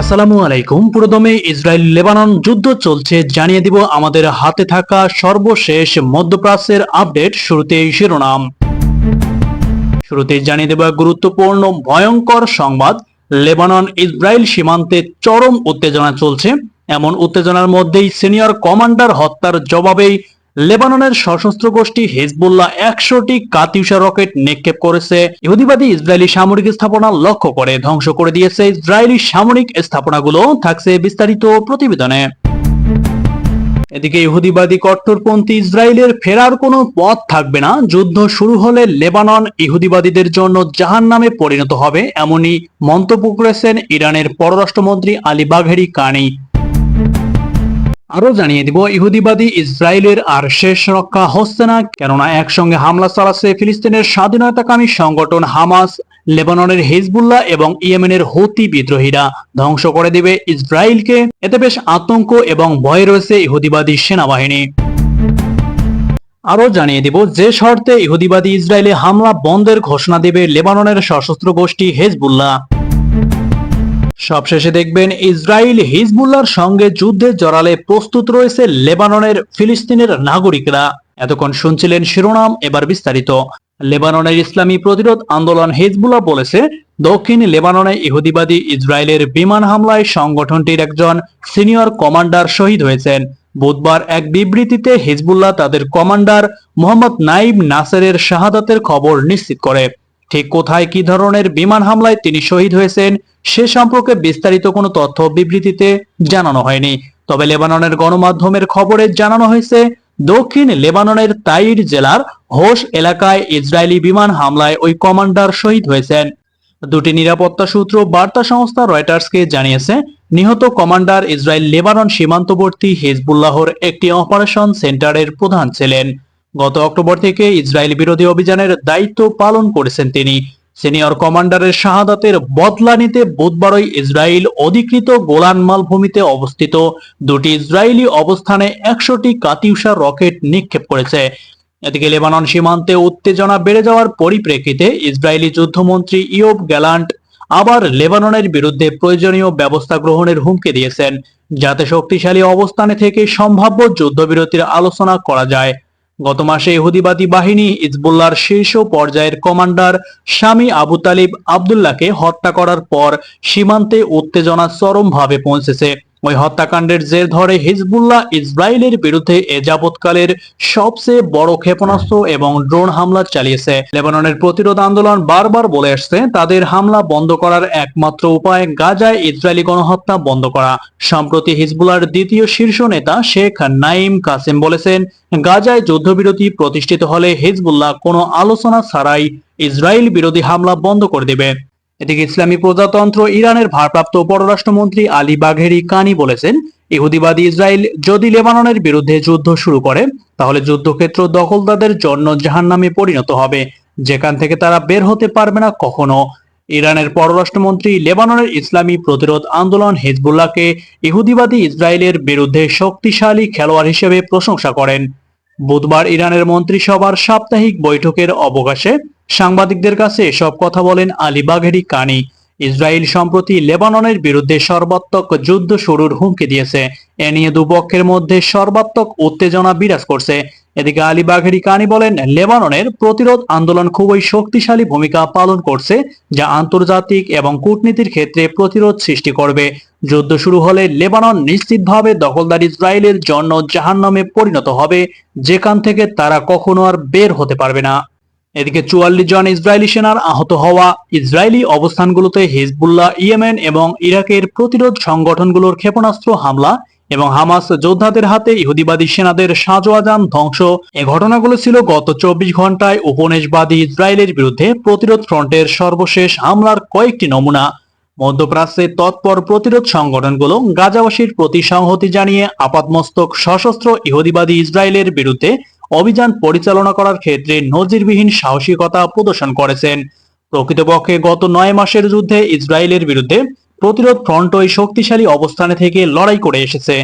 আসসালামু আলাইকুম। পুরোদমে ইসরায়েল লেবানন যুদ্ধ চলছে, জানিয়ে দিব আমাদের হাতে থাকা সর্বশেষ মধ্যপ্রাচ্যের আপডেট শুরুতেই শিরোনাম। শুরুতে জানিয়ে দেব গুরুত্বপূর্ণ ভয়ঙ্কর সংবাদ। লেবানন ইসরায়েল সীমান্তে চরম উত্তেজনা চলছে। এমন উত্তেজনার মধ্যেই সিনিয়র কমান্ডার হত্যার জবাবেই লেবাননের সশস্ত্র গোষ্ঠী হিজবুল্লাহ একশোটি কাতিউষা রকেট নিক্ষেপ করেছে। ইহুদিবাদী ইসরায়েলি সামরিক স্থাপনা লক্ষ্য করে ধ্বংস করে দিয়েছে। ইসরায়েলি সামরিক স্থাপনাগুলো থাকছে বিস্তারিত প্রতিবেদনে। এদিকে ইহুদিবাদী কট্টরপন্থী ইসরায়েলের ফেরার কোনো পথ থাকবে না। যুদ্ধ শুরু হলে লেবানন ইহুদিবাদীদের জন্য জাহান নামে পরিণত হবে, এমনই মন্তব্য করেছেন ইরানের পররাষ্ট্রমন্ত্রী আলী বাঘেরি কানি। আরও জানিয়ে দিব, ইহুদিবাদী ইসরায়েলের আর শেষ রক্ষা হচ্ছে না, কেননা একসঙ্গে হামলা চালাচ্ছে ফিলিস্তিনের স্বাধীনতাকামী সংগঠন হামাস, লেবাননের হিজবুল্লাহ এবং ইয়েমেনের হতি বিদ্রোহীরা। ধ্বংস করে দেবে ইসরায়েলকে। এতে বেশ আতঙ্ক এবং ভয় রয়েছে ইহুদিবাদী সেনাবাহিনী। আরও জানিয়ে দিব, যে শর্তে ইহুদিবাদী ইসরায়েলে হামলা বন্ধের ঘোষণা দেবে লেবাননের সশস্ত্র গোষ্ঠী হেজবুল্লাহ। সবশেষে দেখবেন ইসরায়েল হিজবুল্লাহর সঙ্গে যুদ্ধে জড়ালে প্রস্তুত রয়েছে লেবাননের ফিলিস্তিনের নাগরিকরা। এতক্ষণ শুনছিলেন শিরোনাম, এবার বিস্তারিত। লেবাননের ইসলামী প্রতিরোধ আন্দোলন হিজবুল্লাহ বলেছে, দক্ষিণ লেবাননে ইহুদিবাদী ইসরায়েলের বিমান হামলায় সংগঠনটির একজন সিনিয়র কমান্ডার শহীদ হয়েছেন। বুধবার এক বিবৃতিতে হিজবুল্লাহ তাদের কমান্ডার মোহাম্মদ নাইব নাসেরের শাহাদাতের খবর নিশ্চিত করে। ঠিক কোথায় কি ধরনের বিমান হামলায় তিনি শহীদ হয়েছেন, সে সম্পর্কে বিস্তারিত কোনো তথ্য বিবৃতিতে জানানো হয়নি। তবে লেবাননের গণমাধ্যমের খবরে জানানো হয়েছে, দক্ষিণ লেবাননের তাইর জেলার হোস এলাকায় ইসরায়েলি বিমান হামলায় ওই কমান্ডার শহীদ হয়েছেন। দুটি নিরাপত্তা সূত্র বার্তা সংস্থা রয়টার্সকে জানিয়েছে, নিহত কমান্ডার ইসরায়েল লেবানন সীমান্তবর্তী হিজবুল্লাহর একটি অপারেশন সেন্টারের প্রধান ছিলেন। গত অক্টোবর থেকে ইসরায়েল বিরোধী অভিযানের দায়িত্ব পালন করেছেন তিনি। সিনিয়র কমান্ডারের শাহাদাতের বদলা নিতে বুধবারই ইসরায়েল অধিকৃত গোলান মালভূমিতে অবস্থিত দুটি ইসরায়েলি অবস্থানে একশোটি কাতিউষা রকেট নিক্ষেপ করেছে। এদিকে লেবানন সীমান্তে উত্তেজনা বেড়ে যাওয়ার পরিপ্রেক্ষিতে ইসরায়েলি যুদ্ধমন্ত্রী ইয়োব গ্যালান্ট আবার লেবাননের বিরুদ্ধে প্রয়োজনীয় ব্যবস্থা গ্রহণের হুমকি দিয়েছেন। যাতে শক্তিশালী অবস্থানে থেকে সম্ভাব্য যুদ্ধবিরতির আলোচনা করা যায়। গত মাসে ইহুদিবাদী বাহিনী ইজবুল্লার শীর্ষ পর্যায়ের কমান্ডার স্বামী আবু তালিব আবদুল্লাহকে হত্যা করার পর সীমান্তে উত্তেজনা চরমভাবে পৌঁছেছে। ওই হত্যাকাণ্ডের জের ধরে হিজবুল্লাহ ইসরায়েলের বিরুদ্ধে এ যাবৎকালের সবচেয়ে বড় ক্ষেপণাস্ত্র এবং ড্রোন হামলা চালিয়েছে। লেবাননের প্রতিরোধ আন্দোলন বারবার বলে আসছে, তাদের হামলা বন্ধ করার একমাত্র উপায় গাজায় ইসরায়েলি গণহত্যা বন্ধ করা। সম্প্রতি হিজবুল্লাহর দ্বিতীয় শীর্ষ নেতা শেখ নাইম কাসিম বলেছেন, গাজায় যুদ্ধবিরতি প্রতিষ্ঠিত হলে হিজবুল্লাহ কোনো আলোচনা ছাড়াই ইসরায়েল বিরোধী হামলা বন্ধ করে দেবে। এদিকে ইসলামী প্রজাতন্ত্র ইরানের ভারপ্রাপ্ত পররাষ্ট্রমন্ত্রী আলী বাঘেরি কানি বলেছেন, ইহুদিবাদী ইসরায়েল যদি লেবাননের বিরুদ্ধে যুদ্ধ শুরু করে, তাহলে যুদ্ধক্ষেত্র দখলদারদের জন্য জাহান্নামে পরিণত হবে। যেখান থেকে তারা বের হতে পারবে না কখনো। ইরানের পররাষ্ট্রমন্ত্রী লেবাননের ইসলামী প্রতিরোধ আন্দোলন হিজবুল্লাহকে ইহুদিবাদী ইসরায়েলের বিরুদ্ধে শক্তিশালী খেলোয়াড় হিসেবে প্রশংসা করেন। বুধবার ইরানের মন্ত্রিসভার সাপ্তাহিক বৈঠকের অবকাশে সাংবাদিকদের কাছে এসব কথা বলেন আলী বাঘেরি কানি। ইসরায়েল সম্প্রতি লেবাননের বিরুদ্ধে সর্বাত্মক যুদ্ধ শুরুর হুমকি দিয়েছে। এ নিয়ে দুপক্ষের মধ্যে সর্বাত্মক উত্তেজনা বিরাজ করছে। এদিকে আলী বাঘেরি কানি বলেন, লেবাননের প্রতিরোধ আন্দোলন খুবই শক্তিশালী ভূমিকা পালন করছে, যা আন্তর্জাতিক এবং কূটনীতির ক্ষেত্রে প্রতিরোধ সৃষ্টি করবে। যুদ্ধ শুরু হলে লেবানন নিশ্চিতভাবে দখলদার ইসরায়েলের জন্য জাহান্নামে পরিণত হবে, যেখান থেকে তারা কখনো আর বের হতে পারবে না। এদিকে চুয়াল্লিশ জন ইসরায়েলি সেনার আহত হওয়া ইসরায়েলি অবস্থানগুলোতে হিজবুল্লাহ, ইয়েমেন এবং ইরাকের প্রতিরোধ সংগঠনগুলোর ক্ষেপণাস্ত্র হামলা এবং হামাস যোদ্ধাদের হাতে ইহুদিবাদী সেনাদের সাজোয়াজান ধ্বংস। এ ঘটনাগুলো ছিল গত চব্বিশ ঘন্টায় উপনিষবাদী ইসরায়েলের বিরুদ্ধে প্রতিরোধ ফ্রন্টের সর্বশেষ হামলার কয়েকটি নমুনা। মধ্যপ্রাচ্যে তৎপর প্রতিরোধ সংগঠনগুলো গাজাবাসীর প্রতি সংহতি জানিয়ে আপাতমস্তক সশস্ত্র ইহুদিবাদী ইসরায়েলের বিরুদ্ধে অভিযান পরিচালনা করার ক্ষেত্রে নজিরবিহীন সাহসিকতা প্রদর্শন করেছেন। প্রকৃতপক্ষে গত নয় মাসের যুদ্ধে ইসরায়েলের বিরুদ্ধে প্রতিরোধ ফ্রন্ট ওই শক্তিশালী অবস্থানে থেকে লড়াই করে এসেছে।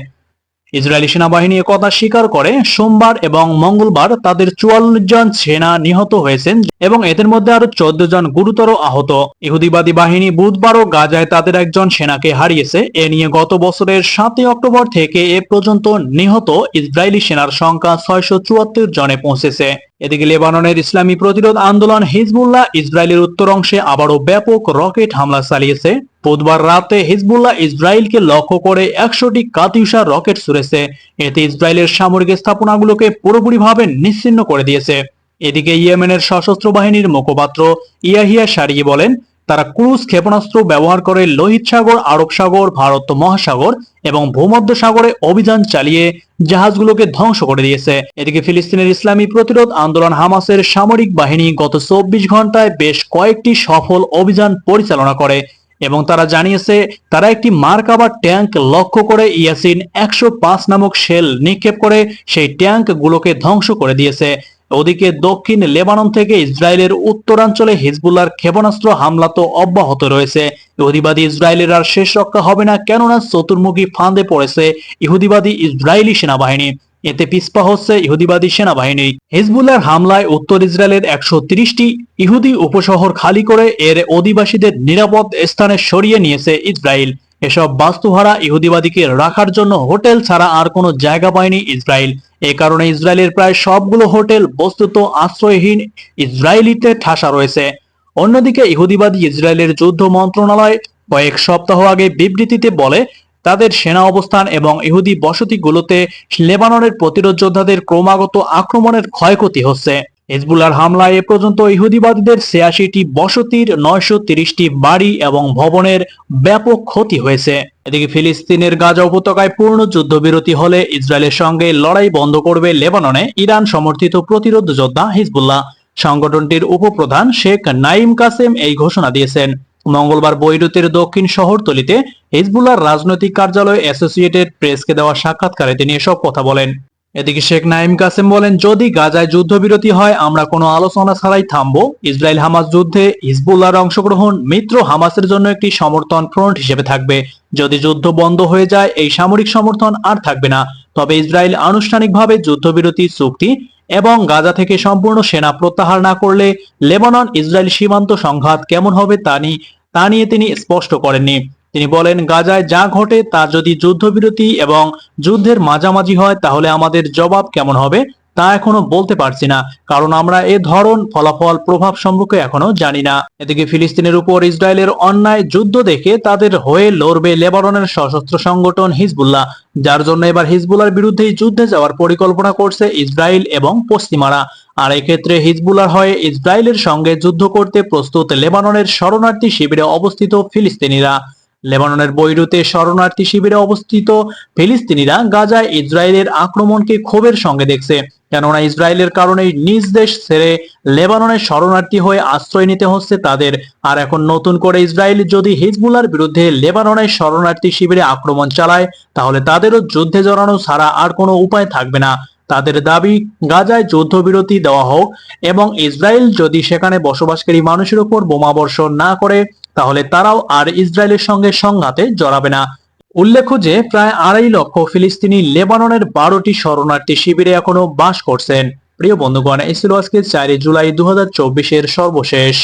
ইসরায়েলি সেনাবাহিনী কথা স্বীকার করে, সোমবার এবং মঙ্গলবার তাদের চুয়াল্লিশ জন সেনা নিহত হয়েছেন। এবং এদের মধ্যে আরও চোদ্দ জন গুরুতর আহত। ইহুদিবাদী বাহিনী বুধবারও গাজায় তাদের একজন সেনাকে হারিয়েছে। এ নিয়ে গত বছরের সাতই অক্টোবর থেকে এ পর্যন্ত নিহত ইসরায়েলি সেনার সংখ্যা ছয়শো চুয়াত্তর জনে পৌঁছেছে। এদিকে লেবাননের ইসলামী প্রতিরোধ আন্দোলন হিজবুল্লাহ ইসরায়েলের উত্তর অংশে আবারও ব্যাপক রকেট হামলা চালিয়েছে। বুধবার রাতে হিজবুল্লাহ ইসরায়েলকে লক্ষ্য করে একশোটি কাতিউষা রকেট ছুড়েছে। এতে ইসরায়েলের সামরিক স্থাপনাগুলোকে পুরোপুরিভাবে নিশ্চিন্ন করে দিয়েছে। এদিকে ইয়েমেনের সশস্ত্র বাহিনীর মুখপাত্র ইয়াহিয়া সারিয়ে বলেন, তারা ক্রুজ ক্ষেপণাস্ত্র ব্যবহার করে লোহিত সাগর, আরব সাগর, ভারত মহাসাগর এবং ভূমধ্য সাগরে অভিযান চালিয়ে জাহাজগুলোকে ধ্বংস করে দিয়েছে। এদিকে ফিলিস্তিনের ইসলামী প্রতিরোধ আন্দোলন হামাসের সামরিক বাহিনী গত চব্বিশ ঘন্টায় বেশ কয়েকটি সফল অভিযান পরিচালনা করে এবং তারা জানিয়েছে, তারা একটি মার্কাবার ট্যাঙ্ক লক্ষ্য করে ইয়াসিন একশো পাঁচ নামক শেল নিক্ষেপ করে সেই ট্যাঙ্ক গুলোকে ধ্বংস করে দিয়েছে। ওদিকে দক্ষিণ লেবানন থেকে ইসরায়েলের উত্তরাঞ্চলে হিজবুল্লার ক্ষেপণাস্ত্র হামলা তো অব্যাহত রয়েছে। ইহুদিবাদী ইসরায়েলের আর শেষ রক্ষা হবে না, কেননা চতুর্মুখী ফাঁদে পড়েছে ইহুদিবাদী ইসরায়েলি সেনাবাহিনী। এতে পিস্পা হচ্ছে ইহুদিবাদী সেনাবাহিনী। হিজবুল্লার হামলায় উত্তর ইসরায়েলের একশো তিরিশটি ইহুদি উপশহর খালি করে এর অধিবাসীদের নিরাপদ স্থানে সরিয়ে নিয়েছে ইসরায়েল। এসব বাস্তুহারা ইহুদিবাদীকে রাখার জন্য হোটেল ছাড়া আর কোনো জায়গা পায়নি ইসরায়েল। এ কারণে ইসরায়েলের প্রায় সবগুলো হোটেল বস্তুত আশ্রয়হীন ইসরায়েলিতে ঠাসা রয়েছে। অন্যদিকে ইহুদিবাদী ইসরায়েলের যুদ্ধ মন্ত্রণালয় কয়েক সপ্তাহ আগে বিবৃতিতে বলে, তাদের সেনা অবস্থান এবং ইহুদি বসতিগুলোতে লেবাননের প্রতিরোধ যোদ্ধাদের ক্রমাগত আক্রমণের ক্ষয়ক্ষতি হচ্ছে। হিজবুল্লার হামলায় এ পর্যন্ত ইহুদিবাদীদের ছিয়াশিটি, বসতির নয়শো তিরিশটি বাড়ি এবং ভবনের ব্যাপক ক্ষতি হয়েছে। এদিকে ফিলিস্তিনের গাজা উপত্যকায় পূর্ণ যুদ্ধবিরতি হলে ইসরায়েলের সঙ্গে লড়াই বন্ধ করবে লেবাননে ইরান সমর্থিত প্রতিরোধ যোদ্ধা হিজবুল্লাহ। সংগঠনটির উপপ্রধান শেখ নাইম কাসেম এই ঘোষণা দিয়েছেন। মঙ্গলবার বৈরুতের দক্ষিণ শহরতলিতে হিজবুল্লাহর রাজনৈতিক কার্যালয় অ্যাসোসিয়েটেড প্রেসকে দেওয়া সাক্ষাৎকারে তিনি এসব কথা বলেন। এদিকে শেখ নাইম কাসেম বলেন, যদি গাজায় যুদ্ধবিরতি হয়, আমরা কোনো আলোচনা ছাড়াই থামবো। ইসরায়েল হামাস যুদ্ধে হিজবুল্লাহর অংশগ্রহণ মিত্র হামাসের জন্য একটি সমর্থন ফ্রন্ট হিসেবে থাকবে। যদি যুদ্ধ বন্ধ হয়ে যায়, এই সামরিক সমর্থন আর থাকবে না। তবে ইসরায়েল আনুষ্ঠানিকভাবে যুদ্ধবিরতি চুক্তি এবং গাজা থেকে সম্পূর্ণ সেনা প্রত্যাহার না করলে লেবানন ইসরায়েল সীমান্ত সংঘাত কেমন হবে তা নিয়ে তা নিয়ে তিনি স্পষ্ট করেননি। তিনি বলেন, গাজায় যা ঘটে তা যদি যুদ্ধবিরতি এবং যুদ্ধের মাঝামাঝি হয়, তাহলে আমাদের জবাব কেমন হবে তা এখনও বলতে পারছি না। কারণ আমরা এ ধরন ফলাফল প্রভাব সম্পর্কে এখনও জানি না। এদিকে ফিলিস্তিনের উপর ইসরায়েলের অন্যায় যুদ্ধ দেখে তাদের হয়ে লড়বে লেবাননের সশস্ত্র সংগঠন হিজবুল্লাহ, যার জন্য এবার হিজবুল্লার বিরুদ্ধেই যুদ্ধে যাওয়ার পরিকল্পনা করছে ইসরায়েল এবং পশ্চিমারা। আর এক্ষেত্রে হিজবুল্লার হয়ে ইসরায়েলের সঙ্গে যুদ্ধ করতে প্রস্তুত লেবাননের শরণার্থী শিবিরে অবস্থিত ফিলিস্তিনিরা। লেবাননের বৈরুতে শরণার্থী শিবিরে অবস্থিত ফিলিস্তিনিরা গাজায় ইসরায়েলের আক্রমণকে ক্ষোভের সঙ্গে দেখছে। কেননা ইসরায়েলের কারণে নিজ দেশ ছেড়ে লেবাননের শরণার্থী হয়ে আশ্রয় নিতে হচ্ছে তাদের। আর এখন নতুন করে ইসরায়েল যদি হিজবুলার বিরুদ্ধে লেবাননের শরণার্থী শিবিরে আক্রমণ চালায়, তাহলে তাদেরও যুদ্ধে জড়ানো ছাড়া আর কোনো উপায় থাকবে না। তাদের দাবি, গাজায় যুদ্ধবিরতি দেওয়া হোক এবং ইসরায়েল যদি সেখানে বসবাসকারী মানুষের উপর বোমাবর্ষণ না করে তাহলে তারাও আর ইসরায়েলের সঙ্গে সংঘাতে জড়াবে না। উল্লেখ্য যে, প্রায় আড়াই লক্ষ ফিলিস্তিনি লেবাননের বারোটি শরণার্থী শিবিরে এখনও বাস করছেন। প্রিয় বন্ধুগণ, এই আজকে চারই জুলাই দু হাজার সর্বশেষ।